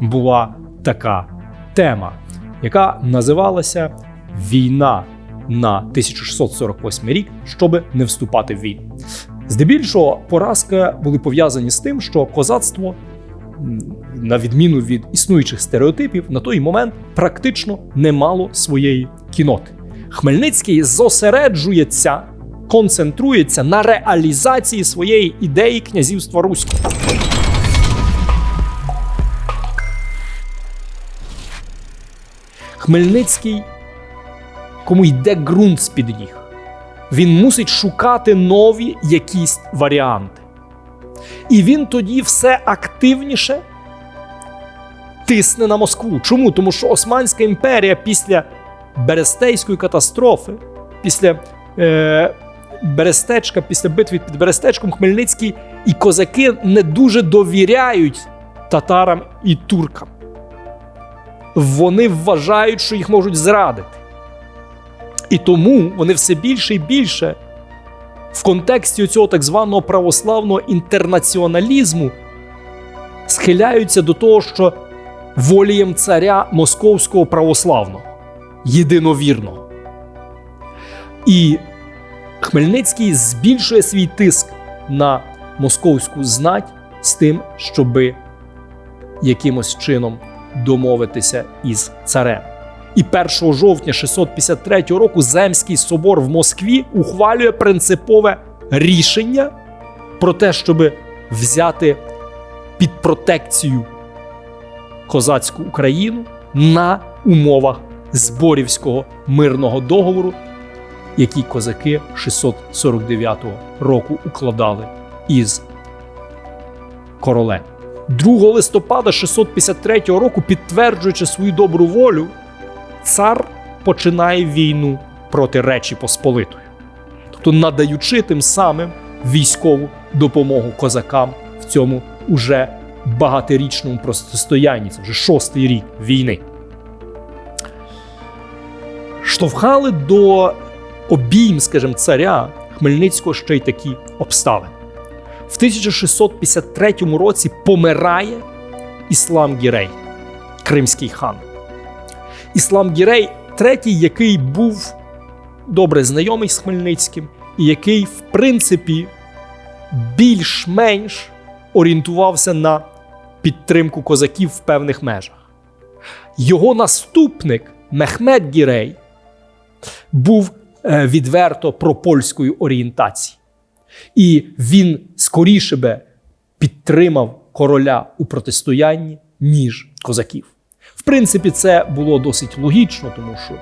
була така тема, яка називалася Війна на 1648 рік, щоб не вступати в війну. Здебільшого поразки були пов'язані з тим, що козацтво, на відміну від існуючих стереотипів, на той момент практично не мало своєї кіноти. Хмельницький зосереджується, концентрується на реалізації своєї ідеї князівства Руського. Хмельницький, кому йде ґрунт з-під ніг. Він мусить шукати нові якісь варіанти. І він тоді все активніше тисне на Москву. Чому? Тому що Османська імперія після Берестейської катастрофи, після е, Берестечка, після битви під Берестечком, Хмельницький і козаки не дуже довіряють татарам і туркам. Вони вважають, що їх можуть зрадити. І тому вони все більше і більше в контексті цього так званого православного інтернаціоналізму схиляються до того, що волієм царя московського православного, єдиновірного. І Хмельницький збільшує свій тиск на московську знать з тим, щоби якимось чином домовитися із царем. І 1 жовтня 653 року Земський собор в Москві ухвалює принципове рішення про те, щоб взяти під протекцію козацьку Україну на умовах Зборівського мирного договору, який козаки 649 року укладали із королем. 2 листопада 653 року, підтверджуючи свою добру волю, цар починає війну проти Речі Посполитої, тобто надаючи тим самим військову допомогу козакам в цьому уже багаторічному протистоянні. Це вже шостий рік війни. Штовхали до обійм, скажімо, царя Хмельницького ще й такі обставини. В 1653 році помирає Іслам Гірей, кримський хан. Іслам Гірей третій, який був добре знайомий з Хмельницьким, і який, в принципі, більш-менш орієнтувався на підтримку козаків в певних межах. Його наступник Мехмед Гірей був е, відверто пропольської орієнтації. І він скоріше би підтримав короля у протистоянні, ніж козаків. В принципі, це було досить логічно, тому що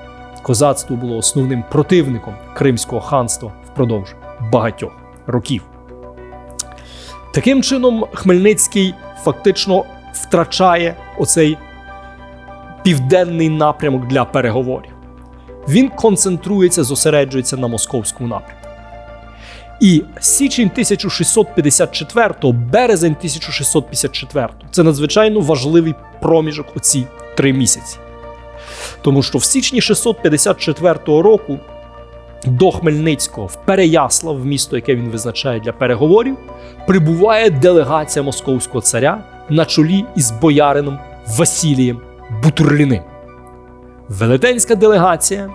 козацтво було основним противником Кримського ханства впродовж багатьох років. Таким чином, Хмельницький фактично втрачає оцей південний напрямок для переговорів. Він концентрується, зосереджується на московському напрямку. І січень 1654, березень 1654 це надзвичайно важливий проміжок оці три місяці. Тому що в січні 654 року до Хмельницького в Переяслав, в місто, яке він визначає для переговорів, прибуває делегація московського царя на чолі із боярином Василієм Бутурліним. Велетенська делегація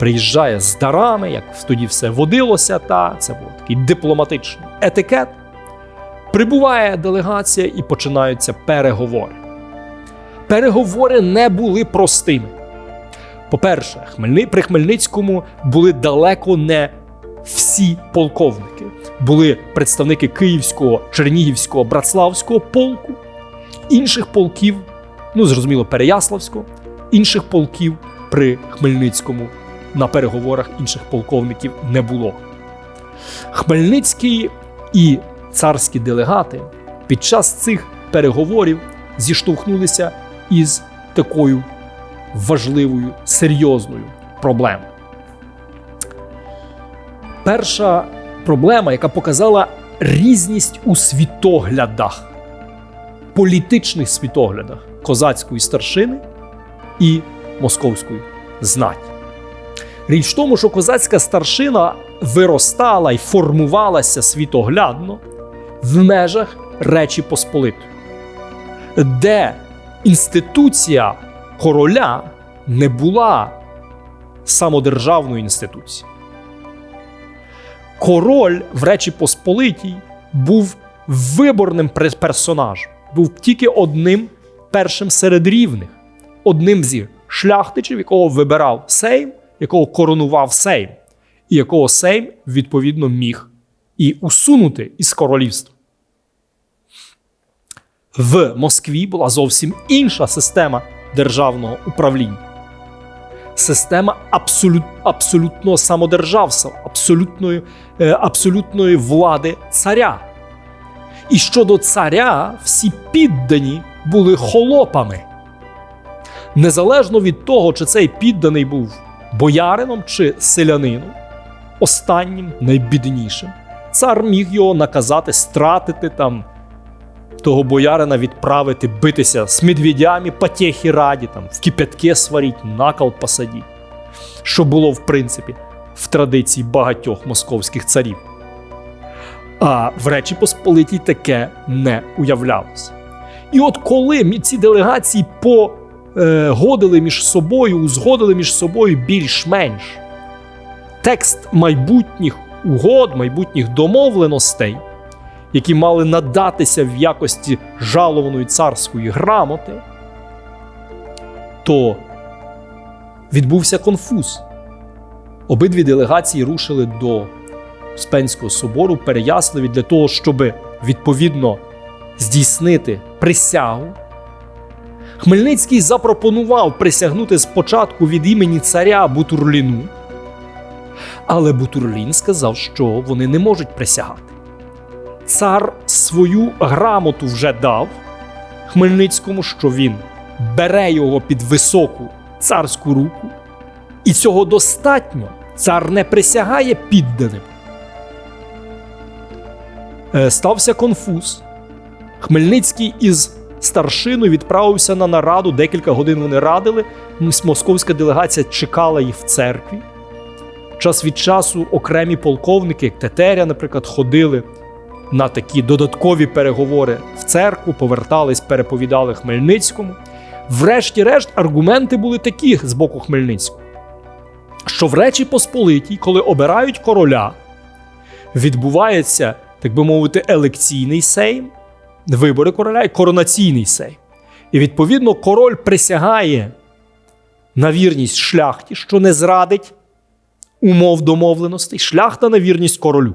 приїжджає з дарами, як тоді все водилося, та це був такий дипломатичний етикет. Прибуває делегація і починаються переговори. Переговори не були простими. По-перше, при Хмельницькому були далеко не всі полковники. Були представники Київського, Чернігівського, Братславського полку, інших полків, ну зрозуміло, Переяславського, інших полків при Хмельницькому на переговорах інших полковників не було. Хмельницький і царські делегати під час цих переговорів зіштовхнулися із такою важливою серйозною проблемою. Перша проблема, яка показала різність у світоглядах, політичних світоглядах козацької старшини і московської знаті. Річ в тому, що козацька старшина виростала і формувалася світоглядно в межах Речі Посполитої, де інституція короля не була самодержавною інституцією. Король в Речі Посполитій був виборним персонажем, був тільки одним першим серед рівних, одним зі шляхтичів, якого вибирав Сейм, якого коронував Сейм, і якого Сейм відповідно міг і усунути із королівства. В Москві була зовсім інша система державного управління. Система абсолют, абсолютного самодержавства, абсолютної, е, абсолютної влади царя. І щодо царя, всі піддані були холопами. Незалежно від того, чи цей підданий був боярином чи селянином, останнім найбіднішим, цар міг його наказати стратити там того боярина відправити битися з медведями потехи раді, там, в кипятки сваріть, накал посадіть. Що було, в принципі, в традиції багатьох московських царів. А в Речі Посполитій таке не уявлялося. І от коли ці делегації погодили між собою, узгодили між собою більш-менш текст майбутніх угод, майбутніх домовленостей, які мали надатися в якості жалованої царської грамоти, то відбувся конфуз. Обидві делегації рушили до Успенського собору Переяславі для того, щоб відповідно здійснити присягу. Хмельницький запропонував присягнути спочатку від імені царя Бутурліну, але Бутурлін сказав, що вони не можуть присягати цар свою грамоту вже дав Хмельницькому, що він бере його під високу царську руку, і цього достатньо. Цар не присягає підданим. Е, Стався конфуз. Хмельницький із старшиною відправився на нараду. Декілька годин вони радили. Московська делегація чекала їх в церкві. Час від часу окремі полковники, як Тетеря, наприклад, ходили на такі додаткові переговори в церкву, повертались, переповідали Хмельницькому. Врешті-решт, аргументи були такі з боку Хмельницького, що в Речі Посполитій, коли обирають короля, відбувається, так би мовити, елекційний сейм, вибори короля і коронаційний сейм. І відповідно король присягає на вірність шляхті, що не зрадить умов домовленостей, шляхта на вірність королю.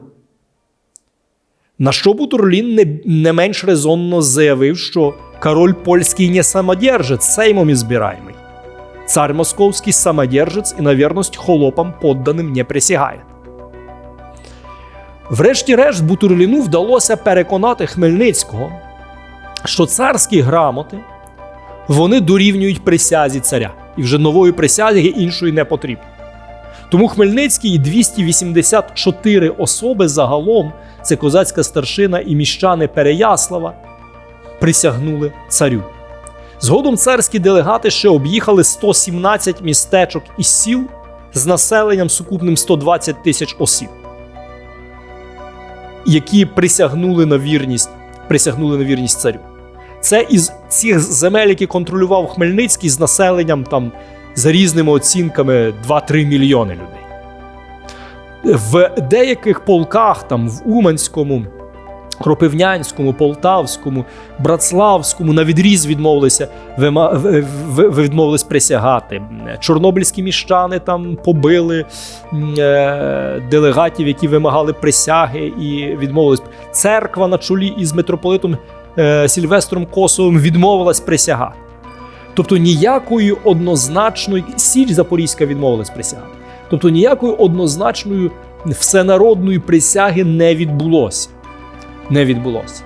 На що Бутурлін не, не менш резонно заявив, що король польський не самодержець, сеймом ізбираємий. Цар московський самодержець і на вірність холопам подданим не присягає. Врешті-решт Бутурліну вдалося переконати Хмельницького, що царські грамоти вони дорівнюють присязі царя, і вже нової присяги іншої не потрібно. Тому Хмельницький і 284 особи загалом, це козацька старшина і міщани Переяслава, присягнули царю. Згодом царські делегати ще об'їхали 117 містечок і сіл з населенням сукупним 120 тисяч осіб, які присягнули на вірність, присягнули на вірність царю. Це із цих земель, які контролював Хмельницький з населенням там за різними оцінками 2-3 мільйони людей. В деяких полках, там в Уманському, Кропивнянському, Полтавському, Братславському на відріз відмовилися, відмовились присягати. Чорнобильські міщани там побили е, делегатів, які вимагали присяги, і відмовились. Церква на чолі із митрополитом е, Сільвестром Косовим відмовилась присягати. Тобто ніякої однозначної Січ Запорізька відмовилась присягати. Тобто ніякої однозначної всенародної присяги не відбулося. Не відбулося.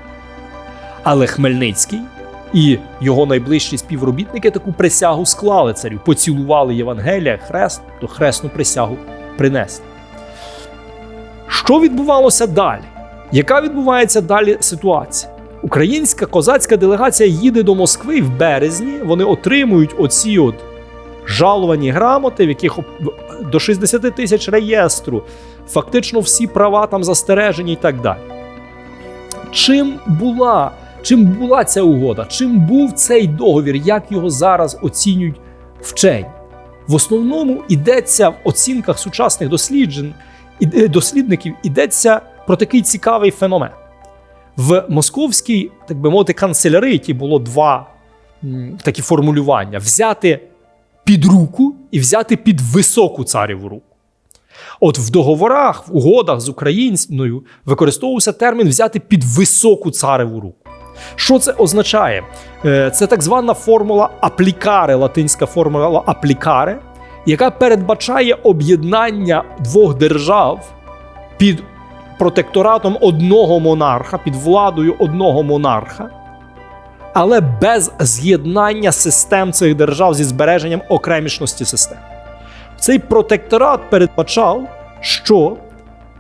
Але Хмельницький і його найближчі співробітники таку присягу склали царю, поцілували Євангелія, хрест, то хресну присягу принесли. Що відбувалося далі? Яка відбувається далі ситуація? Українська козацька делегація їде до Москви в березні. Вони отримують оці от жаловані грамоти, в яких до 60 тисяч реєстру, фактично всі права там застережені і так далі. Чим була чим була ця угода, чим був цей договір, як його зараз оцінюють вчені. В основному йдеться в оцінках сучасних досліджень е, дослідників йдеться про такий цікавий феномен. В московській, так би мовити, канцеляриті було два такі формулювання: взяти під руку і взяти під високу царіву руку. От в договорах, в угодах з Україною використовувався термін взяти під високу цареву руку. Що це означає? Е, Це так звана формула аплікаре, латинська формула аплікаре, яка передбачає об'єднання двох держав під протекторатом одного монарха, під владою одного монарха, але без з'єднання систем цих держав зі збереженням окремішності систем. Цей протекторат передбачав, що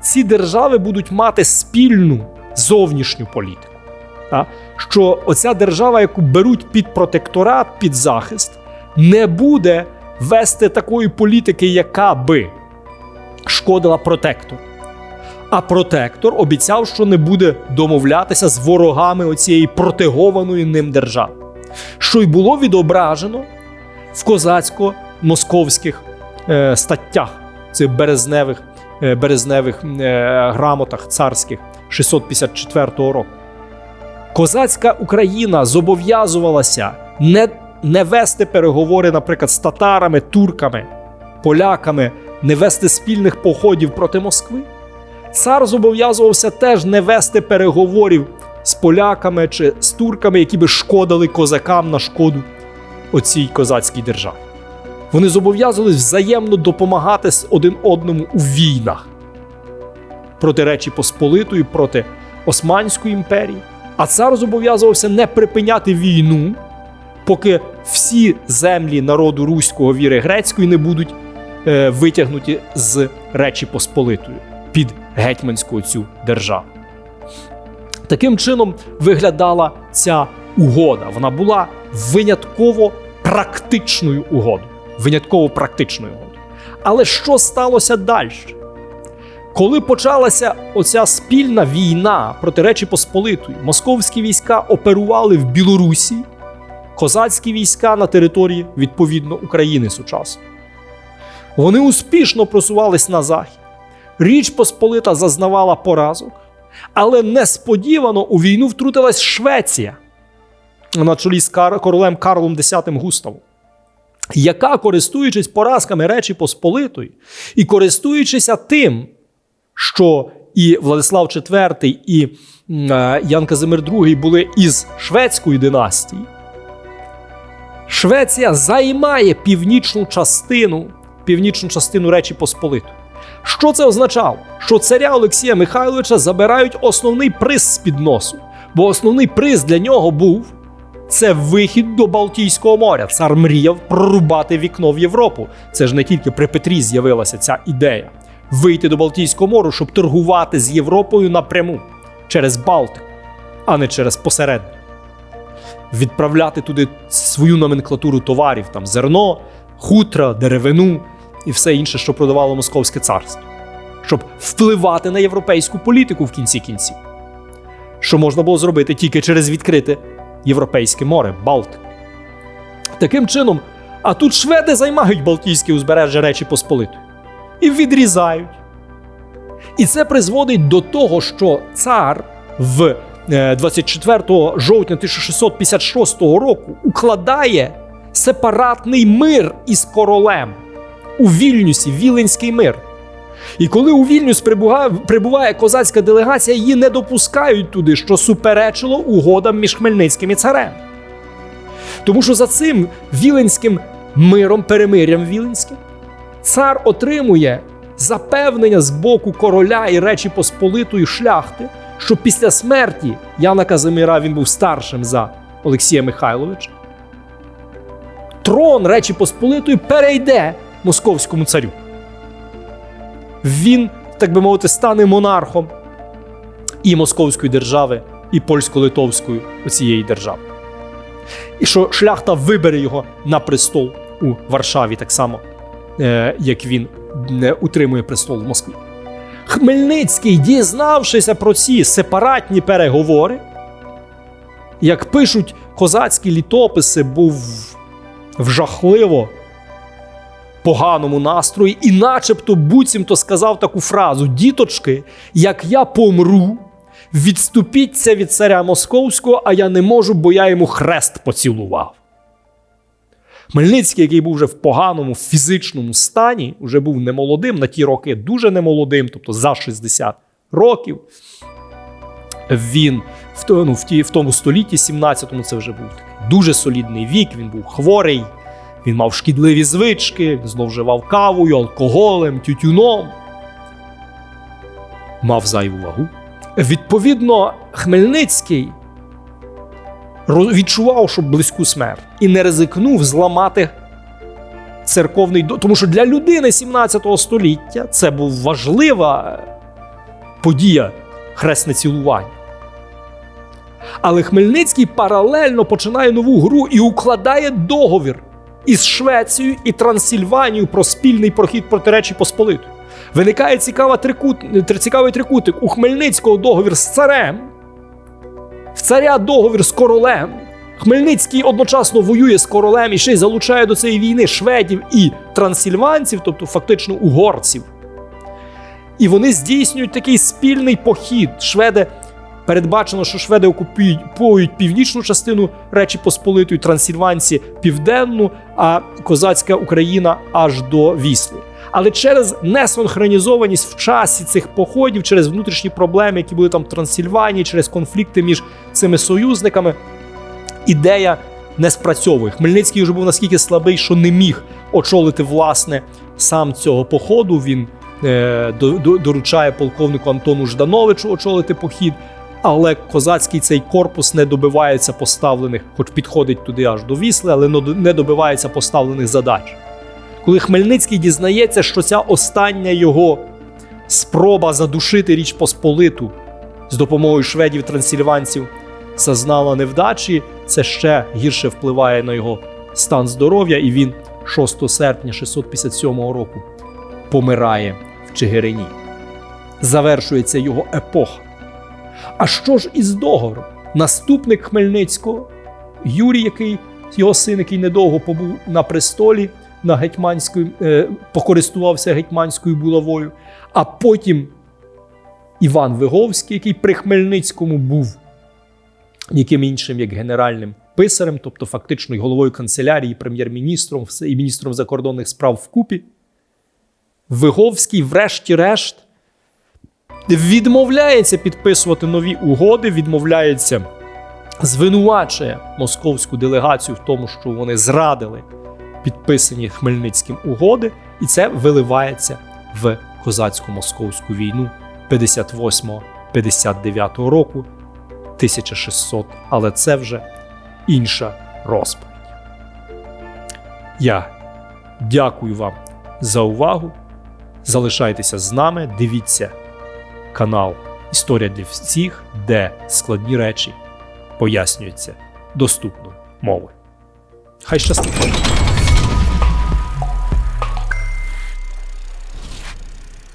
ці держави будуть мати спільну зовнішню політику. Та? Що оця держава, яку беруть під протекторат, під захист, не буде вести такої політики, яка би шкодила протектору. А протектор обіцяв, що не буде домовлятися з ворогами оцієї протегованої ним держави, що й було відображено в козацько-московських статтях цих березневих, е, березневих е, грамотах царських 654 року. Козацька Україна зобов'язувалася не, не вести переговори, наприклад, з татарами, турками, поляками, не вести спільних походів проти Москви. Цар зобов'язувався теж не вести переговорів з поляками чи з турками, які би шкодили козакам на шкоду оцій козацькій державі. Вони зобов'язувались взаємно допомагати один одному у війнах проти Речі Посполитої, проти Османської імперії. А цар зобов'язувався не припиняти війну, поки всі землі народу руського віри грецької не будуть е, витягнуті з Речі Посполитої під гетьманську цю державу. Таким чином виглядала ця угода. Вона була винятково практичною угодою. Винятково практичною. Але що сталося далі? Коли почалася оця спільна війна проти Речі Посполитої, московські війська оперували в Білорусі, козацькі війська на території відповідно України сучасної. Вони успішно просувались на захід. Річ Посполита зазнавала поразок, але несподівано у війну втрутилась Швеція на чолі з королем Карлом X Густавом, яка, користуючись поразками Речі Посполитої і користуючися тим, що і Владислав IV, і е, Ян Казимир II були із шведської династії, Швеція займає північну частину, північну частину Речі Посполитої. Що це означало? Що царя Олексія Михайловича забирають основний приз з під носу. Бо основний приз для нього був це вихід до Балтійського моря. Цар мріяв прорубати вікно в Європу. Це ж не тільки при Петрі з'явилася ця ідея вийти до Балтійського моря, щоб торгувати з Європою напряму через Балтику, а не через посередньо. Відправляти туди свою номенклатуру товарів, там зерно, хутра, деревину і все інше, що продавало Московське царство, щоб впливати на європейську політику в кінці кінців, що можна було зробити тільки через відкрите Європейське море, Балтику. Таким чином, а тут шведи займають Балтійське узбережжя Речі Посполитої і відрізають. І це призводить до того, що цар в е, 24 жовтня 1656 року укладає сепаратний мир із королем у Вільнюсі, Віленський мир. І коли у Вільнюс прибуває, козацька делегація, її не допускають туди, що суперечило угодам між Хмельницьким і царем. Тому що за цим Віленським миром, перемирям Віленським, цар отримує запевнення з боку короля і Речі Посполитої шляхти, що після смерті Яна Казимира він був старшим за Олексія Михайловича. Трон Речі Посполитої перейде московському царю. Він, так би мовити, стане монархом і Московської держави, і польсько-литовської цієї держави. І що шляхта вибере його на престол у Варшаві так само, е, як він е, утримує престол в Москві. Хмельницький, дізнавшися про ці сепаратні переговори, як пишуть козацькі літописи, був в жахливо поганому настрої, і начебто буцімто сказав таку фразу: Діточки, як я помру, відступіться від царя московського, а я не можу, бо я йому хрест поцілував. Хмельницький, який був вже в поганому фізичному стані, вже був немолодим, на ті роки дуже немолодим, тобто за 60 років. Він в, ну, в, ті, в тому столітті, 17-му, це вже був такий дуже солідний вік, він був хворий, він мав шкідливі звички, зловживав кавою, алкоголем, тютюном. Мав зайву вагу. Відповідно, Хмельницький відчував, що близьку смерть, і не ризикнув зламати церковний. Тому що для людини 17 століття це був важлива подія хресне цілування. Але Хмельницький паралельно починає нову гру і укладає договір із Швецією і Трансильванією про спільний прохід проти Речі Посполитої. Виникає цікава трикут... цікавий трикутик. У Хмельницького договір з царем, в царя договір з королем. Хмельницький одночасно воює з королем і ще й залучає до цієї війни шведів і трансильванців, тобто фактично угорців. І вони здійснюють такий спільний похід. Шведи передбачено, що шведи окупують північну частину Речі Посполитої, трансильванці південну, а козацька Україна аж до Вісли. Але через несинхронізованість в часі цих походів, через внутрішні проблеми, які були там в Трансильванії, через конфлікти між цими союзниками, ідея не спрацьовує. Хмельницький вже був наскільки слабий, що не міг очолити власне сам цього походу. Він е, до, до- доручає полковнику Антону Ждановичу очолити похід. Але козацький цей корпус не добивається поставлених, хоч підходить туди аж до Вісли, але не добивається поставлених задач. Коли Хмельницький дізнається, що ця остання його спроба задушити Річ Посполиту з допомогою шведів трансильванців зазнала невдачі, це ще гірше впливає на його стан здоров'я, і він 6 серпня 657 року помирає в Чигирині. Завершується його епоха. А що ж із договором? Наступник Хмельницького, Юрій, який його син, який недовго побув на престолі, на гетьманською, е, покористувався гетьманською булавою, а потім Іван Виговський, який при Хмельницькому був ніким іншим, як генеральним писарем, тобто фактично й головою канцелярії, прем'єр-міністром і міністром закордонних справ вкупі. Виговський, врешті-решт, відмовляється підписувати нові угоди, відмовляється, звинувачує московську делегацію в тому, що вони зрадили підписані Хмельницьким угоди, і це виливається в козацько-московську війну 58-59 року. 1600, але це вже інша розповідь. Я дякую вам за увагу. Залишайтеся з нами, дивіться канал Історія для всіх, де складні речі пояснюються доступною мовою. Хай щастить!